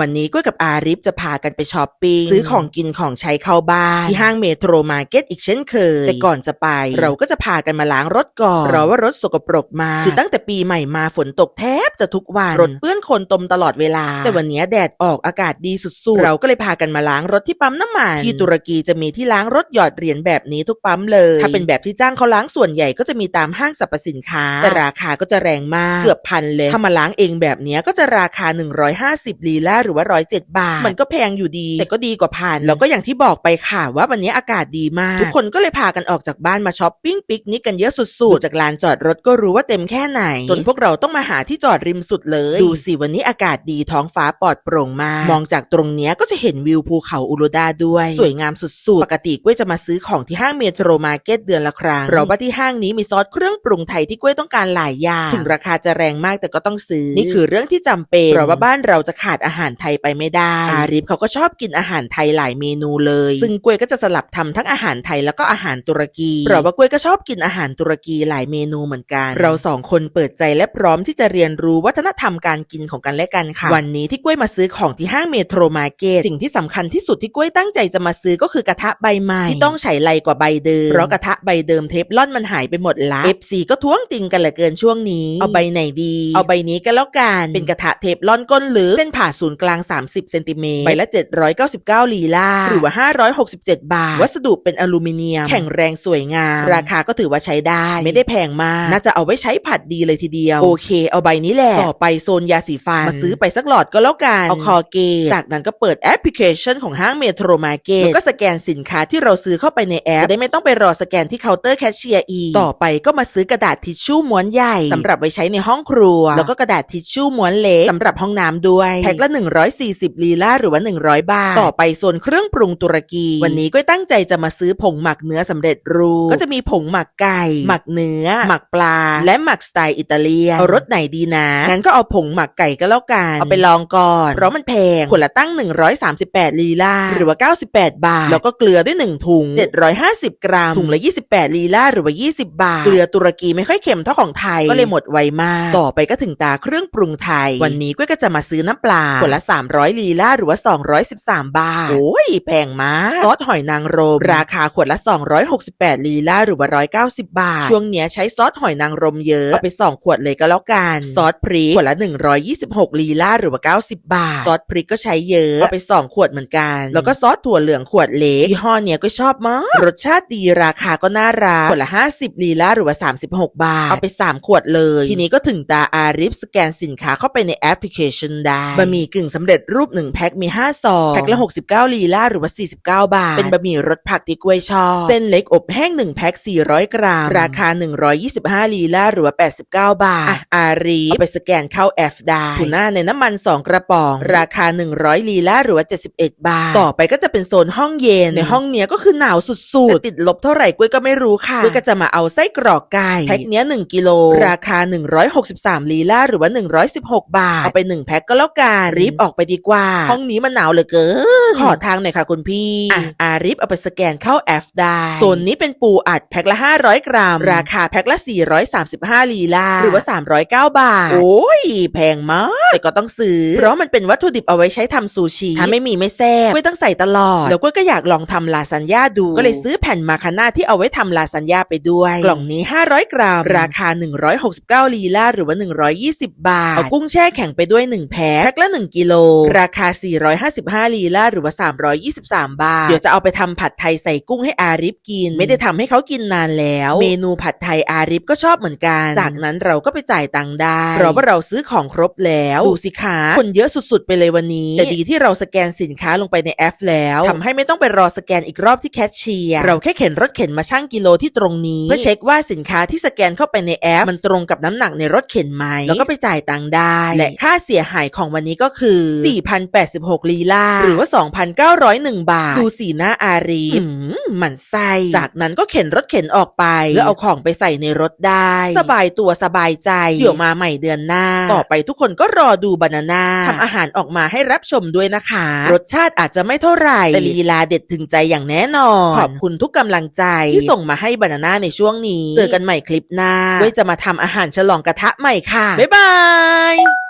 วันนี้ก้อยกับอาริฟจะพากันไปช้อปปิ้งซื้อของกินของใช้เข้าบ้าน ที่ห้างเมโทรมาร์เก็ตอีกเช่นเคย แต่ก่อนจะไป เราก็จะพากันมาล้างรถก่อนเพราะว่ารถสกปรกมากคือตั้งแต่ปีใหม่มาฝนตกแทบจะทุกวันรถเปื้อนโคลนตมตลอดเวลา แต่วันนี้แดดออกอากาศดีสุดๆ เราก็เลยพากันมาล้างรถที่ปั๊มน้ำมันที่ตุรกีจะมีที่ล้างรถหยอดเหรียญแบบนี้ทุกปั๊มเลย ถ้าเป็นแบบที่จ้างเขาล้างส่วนใหญ่ก็จะมีตามห้างสรรพสินค้า แต่ราคาก็จะแรงมาก เกือบพันเลย ถ้ามาล้างเองแบบเนี้ยก็จะราคา 150ลีลาหรือว่า 107 บาท มันก็แพงอยู่ดี แต่ก็ดีกว่าพันแล้วก็อย่างที่บอกไปค่ะว่าวันนี้อากาศดีมาก ทุกคนก็เลยพากันออกจากบ้านมาช้อปปิ้งปิกนิกกันเยอะสุดๆ จากลานจอดรถก็รู้ว่าเต็มแค่ไหน จนพวกเราต้องมาหาที่จอดริมสุดเลย ดูสิวันนี้อากาศดีท้องฟ้าปลอดโปร่งมากมองจากตรงเนี้ยก็จะเห็นวิวภูเขาอุรุดาด้วย สวยงามสุดๆ ปกติกุ้ยจะมาซื้อของที่ห้างเมโทรมาร์เก็ตเดือนละครั้งเพราะว่าที่ห้างนี้มีซอสเครื่องปรุงไทยที่กุ้ยต้องการหลายอย่างถึงราคาจะแรงมากแต่ก็ต้องซื้อ นี่คือเรื่องที่จำเป็นเพราะว่าบ้านเราจะขาดอาหารไทยไปไม่ได้ อาริฟเขาก็ชอบกินอาหารไทยหลายเมนูเลย ซึ่งกุ้ยก็จะสลับทำทั้งอาหารไทยแล้วก็อาหารตุรกีเพราะว่ากุ้ยก็ชอบกินอาหารตุรกีหลายเมนูเหมือนกัน เราสองคนเปิดใจและพร้อมที่จะเรียนรู้วัฒนธรรมการกินของกันและกันค่ะ วันนี้ที่กุ้ยมาซื้อของที่ห้างเมโทรมาร์เก็ตสิ่งที่สำคัญที่สุดที่กุ้ยตั้งใจจะมาซื้อก็คือกระทะใบใหม่ที่ต้องใช้ไรกว่าใบเดิม เพราะกระทะใบเดิมเทฟลอนมันหายไปหมดละ FC ก็ท้วงติงกันเหลือเกินช่วงนี้ เอาใบไหนดี เอาใบนี้ก็แล้วกัน เป็นกระทะเทฟลอนก้นหรือเส้นผ่าศูนย์กลาง 30เซนติเมตรใบละ 799 ลีลาหรือว่า 567 บาท วัสดุเป็นอลูมิเนียม แข็งแรงสวยงาม ราคาก็ถือว่าใช้ได้ ไม่ได้แพงมาก น่าจะเอาไว้ใช้ผัดดีเลยทีเดียว โอเค เอาใบนี้แหละ ต่อไปโซนยาสีฟัน มาซื้อไปสักหลอดก็แล้วกัน เอาคอเกตจากนั้นก็เปิดแอปพลิเคชันของห้างเมโทรมาร์เก็ตแล้วก็สแกนสินค้าที่เราซื้อเข้าไปในแอป จะได้ไม่ต้องไปรอสแกนที่เคาน์เตอร์แคชเชียร์อีก ต่อไปก็มาซื้อกระดาษทิชชู่ม้วนใหญ่สำหรับไว้ใช้ในห้องครัว แล้วก็กระดาษทิชชู่ม้วนเล็กสำหรับห้องน้ำด้วยแพ็คละ 140 ลีลาหรือว่า 100 บาท ต่อไปโซนเครื่องปรุงตุรกี วันนี้ก็ตั้งใจจะมาซื้อผงหมักเนื้อสำเร็จรูปก็จะมีผงหมักไก่ หมักเนื้อ หมักปลา และหมักสไตล์อิตาเลียนเอารสไหนดีนะงั้นก็เอาผงหมักไก่ก็แล้วกัน เอาไปลองก่อน เพราะมันแพงขวดละตั้ง 138 ลีลา หรือว่า 98 บาท แล้วก็เกลือด้วย 1 ถุง 750 กรัม ถุงละ 28 ลีลา หรือว่า 20 บาท เกลือตุรกีไม่ค่อยเค็มเท่าของไทย ก็เลยหมดไวมาก ต่อไปก็ถึงตาเครื่องปรุงไทย วันนี้ก็จะมาซื้อน้ำปลาขวดละ 300 ลีลา หรือว่า 213 บาท โอ้ย แพงมาก ซอสหอยนางรม ราคาขวดละ 268 ลีลา หรือว่า 190 บาท ช่วงเนี้ยใช้ซอสหอยนางรมเยอะ เอาไป 2 ขวดเลยก็แล้วกัน ซอสพริกขวดละ126 ลีลาหรือว่า 90 บาท ซอสพริกก็ใช้เยอะเอาไป 2 ขวดเหมือนกัน แล้วก็ซอสถั่วเหลืองขวดเล็กยี่ห้อเนี้ยก็ชอบมาก รสชาติดีราคาก็น่ารักขวดละ 50 ลีลาหรือว่า 36 บาท เอาไป 3 ขวดเลย ทีนี้ก็ถึงตาอาริฟสแกนสินค้าเข้าไปในแอปพลิเคชันได้บะหมี่กึ่งสำเร็จรูป 1 แพ็คมี 5 ซองแพ็คละ 69 ลีลาหรือว่า 49 บาท เป็นบะหมี่รสผักที่กล้วยชอบเส้นเล็กอบแห้ง 1 แพ็ค 400 กรัม ราคา 125 ลีลาหรือว่า 89 บาทอะอารีเอาไปสแกนเข้าแอปได้ทูน่าในน้ำมัน 2 กระป๋อง ราคา 100 ลีลาหรือว่า 71 บาท ต่อไปก็จะเป็นโซนห้องเย็น ในห้องเนี้ยก็คือหนาวสุดๆแต่ติดลบเท่าไหร่กล้วยก็ไม่รู้ค่ะกล้วยก็จะมาเอาไส้กรอกไก่แพ็คเนี้ย 1 กิโล ราคา 163 ลีลาหรือว่า 116 บาท เอาไป 1 แพ็คก็แล้วกันรีบออกไปดีกว่า ห้องนี้มันหนาวเหลือเกินขอทางหน่อยค่ะคุณพี่อะอาริฟเอาไปสแกนเข้าแอปได้โซนนี้เป็นปูอัดแพ็คละ 500 กรัม ราคาแพ็คละ 435 ลีลาหรือว่า 309 บาท โอ้ยแพงมาก แต่ก็ต้องซื้อ เพราะมันเป็นวัตถุดิบเอาไว้ใช้ทำซูชิ ถ้าไม่มีไม่แซ่บกล้วยต้องใส่ตลอด แล้วกล้วยก็อยากลองทำลาซานญ่าดู ก็เลยซื้อแผ่นมาคาน่าที่เอาไว้ทำลาซานญ่าไปด้วย กล่องนี้ 500 กรัม ราคา 169 ลีลาหรือว่า 120 บาท เอากุ้งแช่แข็งไปด้วย 1 แพ็คแพ็คละ 1 กิโล ราคา 455 ลีลาหรือว่า 323 บาท เดี๋ยวจะเอาไปทำผัดไทยใส่กุ้งให้อาริฟกิน ไม่ได้ทำให้เขากินนานแล้ว เมนูผัดไทยอาริฟก็ชอบเหมือนกัน จากนั้นเราก็ไปจ่ายตังค์ได้เพราะว่าเราซื้อของครบแล้ว ดูสิคะคนเยอะสุดๆ ไปเลยวันนี้ แต่ดีที่เราสแกนสินค้าลงไปในแอปแล้วทำให้ไม่ต้องไปรอสแกนอีกรอบที่แคชเชียร์เราแค่เข็นรถเข็นมาชั่งกิโลที่ตรงนี้ เพื่อเช็คว่าสินค้าที่สแกนเข้าไปในแอป มันตรงกับน้ำหนักในรถเข็นไหมแล้วก็ไปจ่ายตังค์ได้ และค่าเสียหายของวันนี้ก็คือ4,086ลีลาหรือว่า 2,901 บาท ดูสีหน้าอารีฟหมันไส้จากนั้นก็เข็นรถเข็นออกไปเพื่อเอาของไปใส่ในรถได้ สบายตัวสบายใจเดี๋ยวมาใหม่เดือนหน้า ต่อไปทุกคนก็รอดูบานาน่าทำอาหารออกมาให้รับชมด้วยนะคะ รสชาติอาจจะไม่เท่าไหร่แต่ลีลาเด็ดถึงใจอย่างแน่นอน ขอบคุณทุกกำลังใจที่ส่งมาให้บานาน่าในช่วงนี้ เจอกันใหม่คลิปหน้าไว้จะมาทำอาหารฉลองกระทะใหม่ค่ะ บ๊ายบาย